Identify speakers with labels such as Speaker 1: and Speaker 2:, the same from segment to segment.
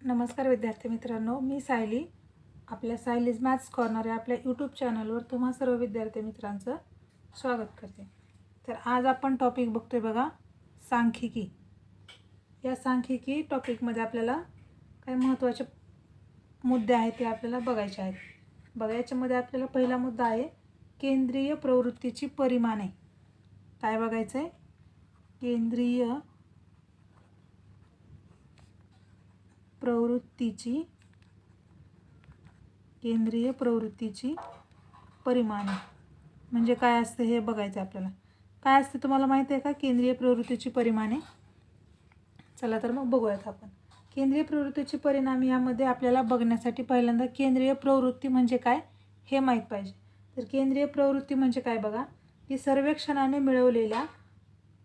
Speaker 1: नमस्कार विद्यार्थी मित्रांनो मी सायली. आपल्या सायलीज मॅथ्स कॉर्नर या आपल्या यूट्यूब चॅनलवर तुम्हा सर्व विद्यार्थी मित्रांचं स्वागत करते. तर आज आपण टॉपिक बघतोय बघा सांख्यिकी. या सांख्यिकी टॉपिकमध्ये आपल्याला काही महत्त्वाचे मुद्दे आहेत ते आपल्याला बघायचे आहेत. बघा याच्यामध्ये आपल्याला पहिला मुद्दा आहे केंद्रीय प्रवृत्तीची परिमाणे. काय बघायचं आहे केंद्रीय प्रवृत्तीची केंद्रीय प्रवृत्तीची परिमाणे. म्हणजे काय असते हे बघायचं आपल्याला. काय असते तुम्हाला माहिती आहे का? केंद्रीय प्रवृत्तीची परिमाणे. चला तर मग बघूयात आपण. केंद्रीय प्रवृत्तीची परिणाम यामध्ये आपल्याला बघण्यासाठी पहिल्यांदा केंद्रीय प्रवृत्ती म्हणजे काय हे माहीत पाहिजे. तर केंद्रीय प्रवृत्ती म्हणजे काय बघा? की सर्वेक्षणाने मिळवलेल्या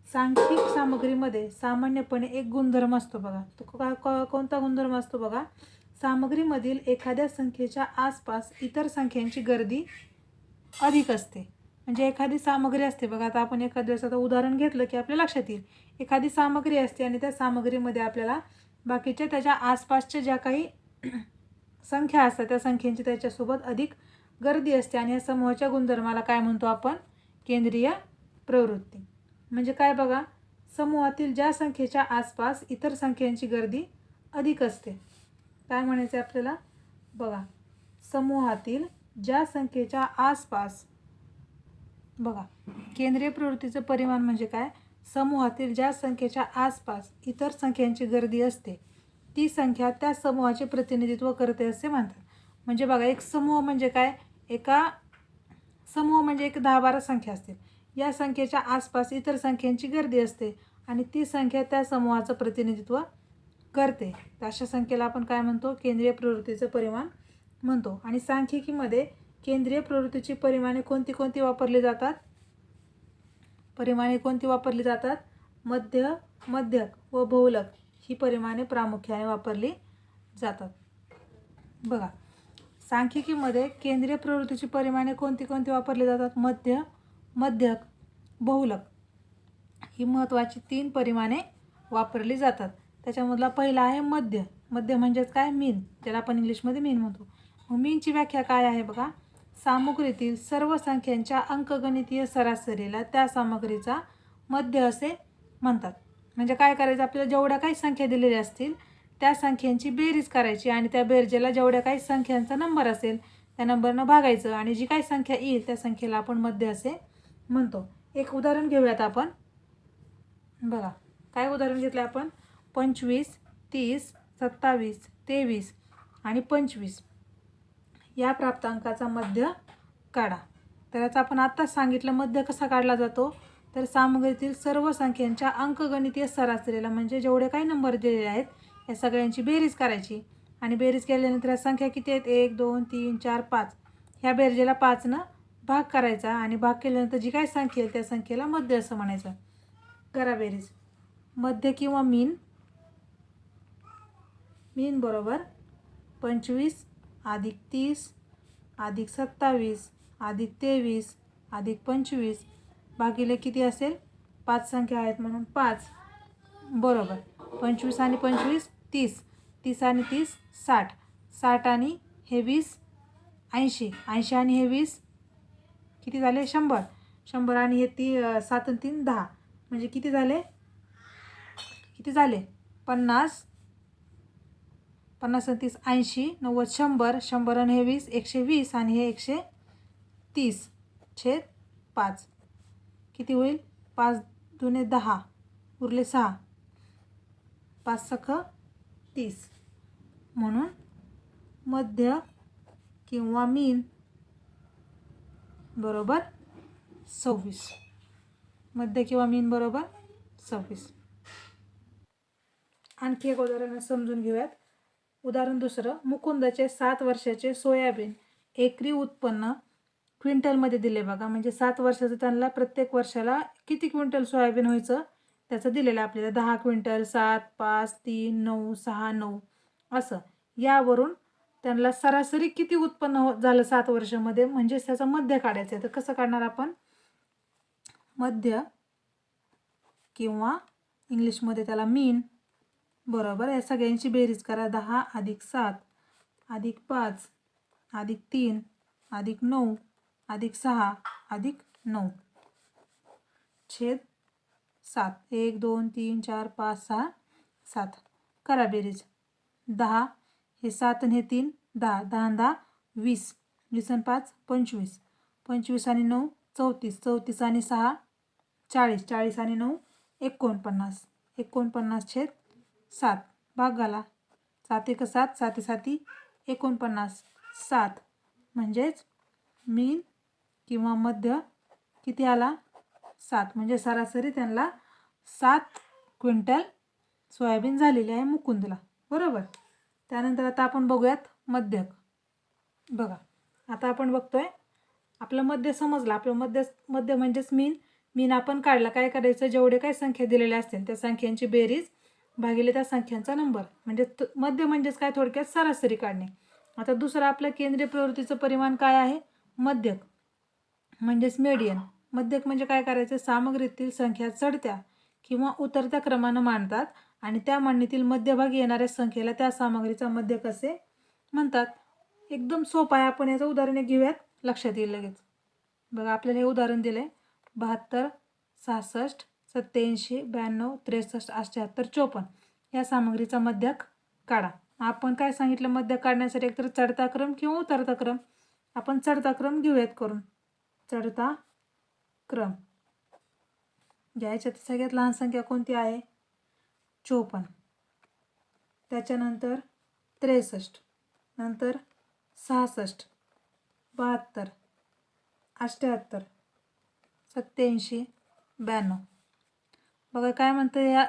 Speaker 1: सांख्यिक सामग्रीमध्ये सामान्यपणे एक गुणधर्म असतो बघा. तो का कोणता गुणधर्म असतो बघा? सामग्रीमधील एखाद्या संख्येच्या आसपास इतर संख्यांची गर्दी अधिक असते. म्हणजे एखादी सामग्री असते बघा आता आपण एखाद्या दिवस आता उदाहरण घेतलं की आपल्या लक्षात येईल. एखादी सामग्री असते आणि त्या सामग्रीमध्ये आपल्याला बाकीच्या त्याच्या आसपासच्या ज्या काही संख्या असतात त्या संख्येची त्याच्यासोबत अधिक गर्दी असते. आणि या समूहाच्या गुणधर्माला काय म्हणतो आपण? केंद्रीय प्रवृत्ती. म्हणजे काय बघा समूहातील ज्या संख्येच्या आसपास इतर संख्यांची गर्दी अधिक असते. काय म्हणायचं आहे आपल्याला? बघा समूहातील ज्या संख्येच्या आसपास बघा केंद्रीय प्रवृत्तीचं परिमाण म्हणजे काय? समूहातील ज्या संख्येच्या आसपास इतर संख्यांची गर्दी असते ती संख्या त्या समूहाचे प्रतिनिधित्व करते असे म्हणतात. म्हणजे बघा एक समूह म्हणजे काय? एका समूह म्हणजे एक दहा बारा संख्या असतील. या संख्येच्या आसपास इतर संख्यांची गर्दी असते आणि ती संख्या त्या समूहाचं प्रतिनिधित्व करते. तर अशा संख्येला आपण काय म्हणतो? केंद्रीय प्रवृत्तीचं परिमाण म्हणतो. आणि सांख्यिकीमध्ये केंद्रीय प्रवृत्तीची परिमाणे कोणती कोणती वापरली जातात? परिमाणे कोणती वापरली जातात? मध्य मध्यक व बहुलक ही परिमाणे प्रामुख्याने वापरली जातात. बघा सांख्यिकीमध्ये केंद्रीय प्रवृत्तीची परिमाणे कोणती कोणती वापरली जातात? मध्य मध्यक बहुलक ही महत्त्वाची तीन परिमाणे वापरली जातात. त्याच्यामधला पहिला आहे मध्य. मध्य म्हणजेच काय? मीन ज्याला आपण इंग्लिशमध्ये मीन म्हणतो. मग मीनची व्याख्या काय आहे बघा? सामुग्रीतील सर्व संख्यांच्या अंकगणितीय सरासरीला त्या सामग्रीचा मध्य असे म्हणतात. म्हणजे काय करायचं? आपल्याला जेवढ्या काही संख्या दिलेल्या असतील त्या संख्यांची बेरीज करायची आणि त्या बेरजेला जेवढ्या काही संख्यांचा नंबर असेल त्या नंबरनं भागायचं आणि जी काही संख्या येईल त्या संख्येला आपण मध्य असे म्हणतो. एक उदाहरण घेऊयात आपण. बघा काय उदाहरण घेतलं आपण? पंचवीस तीस सत्तावीस तेवीस आणि पंचवीस. या प्राप्तांकाचा मध्य काढा. तर याचा आपण आत्ताच सांगितलं मध्य कसा काढला जातो? तर सामग्रीतील सर्व संख्यांच्या अंकगणितीय सरासरीला म्हणजे जेवढे काही नंबर दिलेले आहेत या सगळ्यांची बेरीज करायची. आणि बेरीज केल्यानंतर या संख्या किती आहेत? एक दोन तीन चार पाच. ह्या बेरजेला पाचनं भाग करायचा आणि भाग केल्यानंतर जी काय संख्या येईल त्या संख्येला मध्य असं म्हणायचं. करा बेरीज. मध्य किंवा मीन. मीन बरोबर पंचवीस अधिक तीस अधिक सत्तावीस अधिक तेवीस अधिक पंचवीस. भागिले किती असेल? पाच संख्या आहेत म्हणून पाच. बरोबर. पंचवीस आणि पंचवीस तीस. तीस आणि तीस साठ. साठ आणि हे वीस. ऐंशी. ऐंशी आणि हे वीस. किती झाले? शंभर. शंभर आणि हे ती सात आणि तीन दहा. म्हणजे किती झाले? किती झाले? पन्नास. पन्नास आणि तीस ऐंशी. नव्वद शंभर. शंभर आणि हे वीस एकशे वीस आणि हे एकशे तीस. छेद पाच. किती होईल? पाच दुने दहा. उरले सहा. पाच सख तीस. म्हणून मध्य किंवा मीन बरोबर सव्वीस. मध्य किंवा मीन बरोबर सव्वीस. आणखी एक उदाहरण समजून घेऊयात. उदाहरण दुसरं मुकुंदाचे सात वर्षाचे सोयाबीन एकरी उत्पन्न क्विंटलमध्ये दिले बघा. म्हणजे सात वर्षाचं त्यांना प्रत्येक वर्षाला किती क्विंटल सोयाबीन व्हायचं? त्याचं दिलेलं आपल्याला दहा क्विंटल सात पाच तीन नऊ सहा नऊ. असं. यावरून त्यांना सरासरी किती उत्पन्न हो झालं सात वर्षामध्ये? म्हणजेच त्याचं मध्य काढायचं आहे. तर कसं काढणार आपण? मध्य किंवा इंग्लिशमध्ये त्याला मीन. बरोबर? या सगळ्यांची बेरीज करा. दहा अधिक सात अधिक पाच अधिक तीन अधिक नऊ अधिक सहा अधिक नऊ. छेद सात. एक दोन तीन चार पाच सहा सात. करा बेरीज. दहा हे सात आणि हे तीन दहा दहा दहा वीस. वीस आणि पाच पंचवीस. पंचवीस आणि नऊ चौतीस. चौतीस आणि सहा चाळीस. चाळीस आणि नऊ एकोणपन्नास. एकोणपन्नास छेद सात. भाग घाला. सात एक सात साती साती एकोणपन्नास. सात. म्हणजेच मीन किंवा मध्य किती आला? सात. म्हणजे सरासरी त्यांना सात क्विंटल सोयाबीन झालेली आहे मुकुंदला. बरोबर? त्यानंतर आता आपण बघूयात मध्यक. बघा आता आपण बघतोय आपलं मध्य समजलं. आपलं मध्य मध्य म्हणजेच मीन. मीन आपण काढला. काय करायचं? जेवढे काही संख्या दिलेल्या असतील त्या संख्यांची बेरीज भागिले त्या संख्यांचा नंबर. म्हणजे त- मध्य म्हणजेच काय? थोडक्यात सरासरी काढणे. आता दुसरं आपलं केंद्रीय प्रवृत्तीचं परिमाण काय आहे? मध्यक. म्हणजेच मेडियन मध्यक म्हणजे काय करायचं? सामग्रीतील संख्या चढत्या. किंवा उतरत्या क्रमानं मांडतात आणि त्या मांडणीतील मध्यभागी येणाऱ्या संख्येला त्या सामग्रीचा मध्यक असे म्हणतात. एकदम सोपं आहे. आपण याचं उदाहरण घेऊयात. लक्षात येईल लगेच. बघा आपल्याला हे उदाहरण दिलं आहे बहात्तर सहासष्ट सत्याऐंशी ब्याण्णव त्रेसष्ट अठ्ठ्याहत्तर चोपन्न. या सामग्रीचा मध्यक काढा. आपण काय सांगितलं? मध्यक काढण्यासाठी एकतर चढता क्रम किंवा उतरता क्रम. आपण चढता क्रम घेऊयात करून. चढता क्रम. घ्यायच्यात सगळ्यात लहान संख्या कोणती आहे? चोपन्न. त्याच्यानंतर त्रेसष्ट. नंतर सहासष्ट. बहात्तर. अष्ट्याहत्तर सत्याऐंशी ब्याण्णव. बघा काय म्हणतं या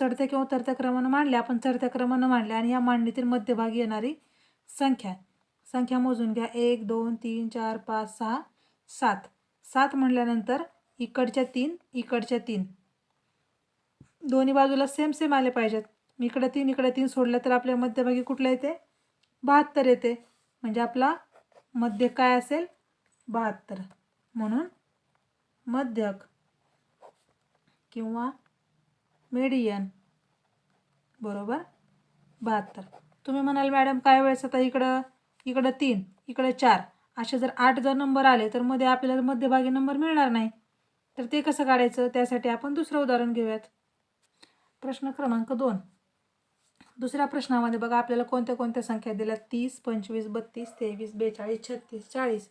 Speaker 1: चढत्या किंवा उतरत्या क्रमानं मांडल्या आपण चढत्या क्रमानं मांडल्या आणि या मांडणीतील मध्यभागी येणारी संख्या. संख्या मोजून घ्या. एक दोन तीन चार पाच सहा सात. सात म्हणल्यानंतर इकडच्या तीन इकडच्या तीन. दोन्ही बाजूला सेम सेम आले पाहिजेत. इकडे तीन इकडे तीन सोडलं तर आपल्या मध्यभागी कुठलं येते? बहात्तर येते. म्हणजे आपला मध्य काय असेल? बहात्तर. म्हणून मध्यक किंवा मेडियन बरोबर? बहात्तर. तुम्ही म्हणाल मॅडम काय वेळेस आता इकडं इकडं तीन इकडं चार? असे जर आठ जर नंबर आले तर मध्ये आपल्याला मध्यभागी नंबर मिळणार नाही. तर ते कसं काढायचं? त्यासाठी आपण दुसरं उदाहरण घेऊयात. प्रश्न क्रमांक दोन. दुसऱ्या प्रश्नामध्ये बघा आपल्याला कोणत्या कोणत्या संख्या दिल्या तीस पंचवीस बत्तीस तेवीस बेचाळीस छत्तीस चाळीस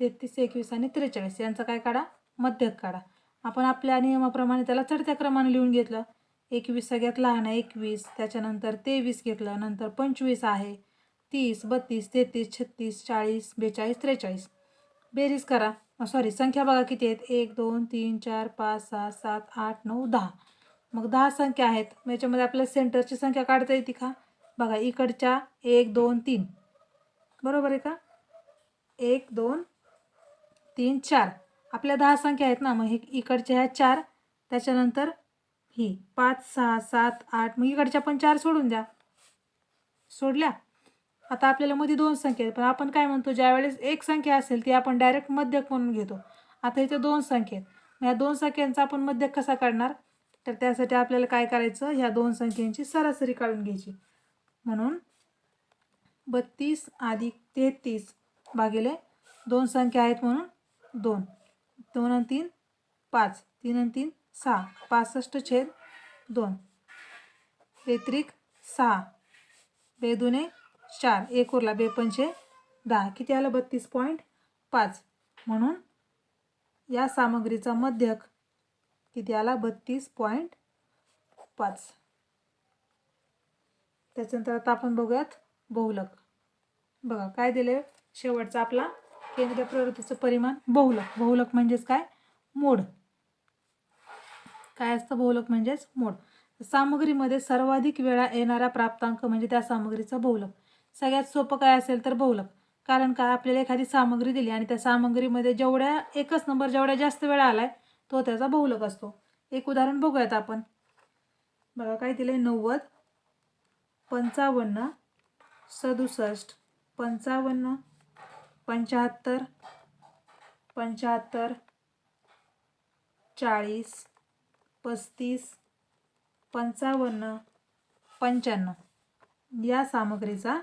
Speaker 1: तेहतीस एकवीस आणि त्रेचाळीस. यांचा काय काढा? मध्यक काढा. आपण आपल्या नियमाप्रमाणे त्याला चढत्या क्रमाने लिहून घेतलं. एकवीस सगळ्यात लहान आहे एकवीस. त्याच्यानंतर तेवीस घेतलं नंतर पंचवीस आहे. तीस बत्तीस तेहतीस छत्तीस चाळीस बेचाळीस त्रेचाळीस. बेरीज करा. सॉरी संख्या बघा किती आहेत. एक दोन तीन चार पाच सहा सात आठ नऊ दहा. मग दहा संख्या आहेत. मग याच्यामध्ये आपल्याला सेंटरची संख्या काढता येते का? बघा इकडच्या एक दोन तीन. बरोबर आहे का? एक दोन तीन चार. आपल्या दहा संख्या आहेत ना मग हे इकडच्या ह्या चार त्याच्यानंतर ही. पाच सहा सात आठ. मग इकडच्या पण चार सोडून द्या. सोडल्या? आता आपल्याला मध्ये दोन संख्या आहेत. पण आपण काय म्हणतो ज्यावेळेस एक संख्या असेल ती आपण डायरेक्ट मध्यक म्हणून घेतो. आता इथे दोन संख्या आहेत. मग या दोन संख्यांचा आपण मध्यक कसा काढणार? तर त्यासाठी आपल्याला काय करायचं? ह्या दोन संख्यांची सरासरी काढून घ्यायची. म्हणून बत्तीस अधिक तेहतीस भागिले दोन संख्या आहेत म्हणून दोन. दोन आणि तीन पाच. तीन आणि तीन सहा. पासष्ट छेद दोन. व्यतिरिक्त सहा. बेदुने चार. एक उरला बेपंचे दहा. किती आलं? बत्तीस पॉईंट पाच. म्हणून या सामग्रीचा मध्यक किती आला? बत्तीस पॉईंट पाच. त्याच्यानंतर आता आपण बघूयात बहुलक. बघा काय दिले? शेवटचा आपला. केंद्रीय प्रवृत्तीचं परिमाण बहुलक. बहुलक म्हणजेच काय? मोड. काय असतं बहुलक म्हणजेच? मोड. सामग्रीमध्ये सर्वाधिक वेळा येणारा प्राप्तांक म्हणजे त्या सामग्रीचा बहुलक. सगळ्यात सोपं काय असेल तर बहुलक कारण का आपल्याला एखादी सामग्री दिली आणि त्या सामग्रीमध्ये जेवढ्या एकच नंबर जेवढ्या जास्त वेळा आलाय तो त्याचा बहुलक असतो. एक उदाहरण बघूयात आपण. बघा काय दिलंय? नव्वद पंचावन्न सदुसष्ट पंचावन्न पंच्याहत्तर पंच्याहत्तर चाळीस पस्तीस पंचावन्न पंच्याण्णव. या सामग्रीचा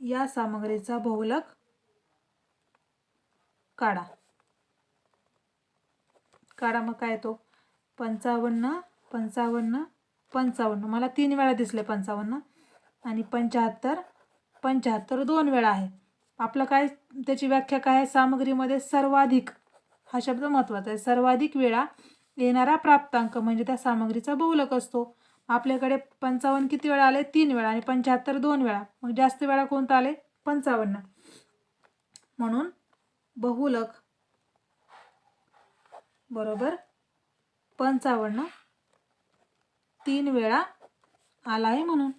Speaker 1: या सामग्रीचा बहुलक काढा. काढा मग काय येतो पंचावन्न पंचावन्न पंचावन्न. मला तीन वेळा दिसले पंचावन्न आणि पंच्याहत्तर पंच्याहत्तर दोन वेळा आहे. आपलं काय त्याची व्याख्या काय आहे? सामग्रीमध्ये सर्वाधिक हा शब्द महत्त्वाचा आहे सर्वाधिक वेळा येणारा प्राप्तांक म्हणजे त्या सामग्रीचा बहुलक असतो. आपल्याकडे पंचावन्न किती वेळा आले? तीन वेळा आणि पंच्याहत्तर दोन वेळा. मग जास्त वेळा कोणता आले? पंचावन्न. म्हणून बहुलक बरोबर पंचावन्न तीन वेळा आला आहे म्हणून.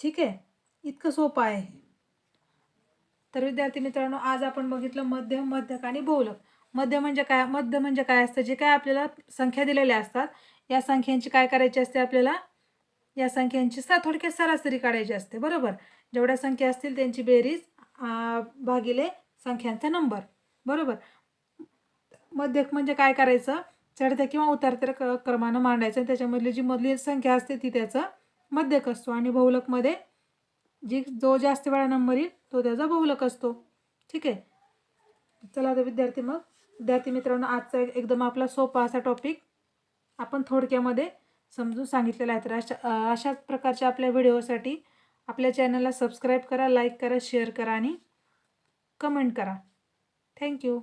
Speaker 1: ठीक आहे? इतकं सोपं आहे. तर विद्यार्थी मित्रांनो आज आपण बघितलं मध्य मध्यक आणि बहुलक. मध्य म्हणजे काय? मध्य म्हणजे काय असतं? जे काय आपल्याला संख्या दिलेल्या असतात या संख्यांची काय करायची असते आपल्याला? या संख्यांची सा थोडक्यात सरासरी काढायची असते बरोबर? जेवढ्या संख्या असतील त्यांची बेरीज भागिले संख्यांचा नंबर बरोबर? मध्यक म्हणजे काय करायचं? चढत्या किंवा उतरत्या क क्रमानं मांडायचं त्याच्यामधली जी मधली संख्या असते ती त्याचं मध्यक असतो आणि बहुलकमध्ये जी जो जास्त वेळा नंबर येईल तो त्याचा बहुलक असतो. ठीक आहे? चला आता विद्यार्थी मग. विद्यार्थी मित्रांनो आजचा एक- एकदम आपला सोपा असा टॉपिक आपण थोडक्यामध्ये समजून सांगितलेलं आहे. तर अशा अशाच प्रकारच्या आपल्या व्हिडिओसाठी आपल्या चॅनलला सबस्क्राईब करा लाईक करा शेअर करा आणि कमेंट करा. थँक्यू.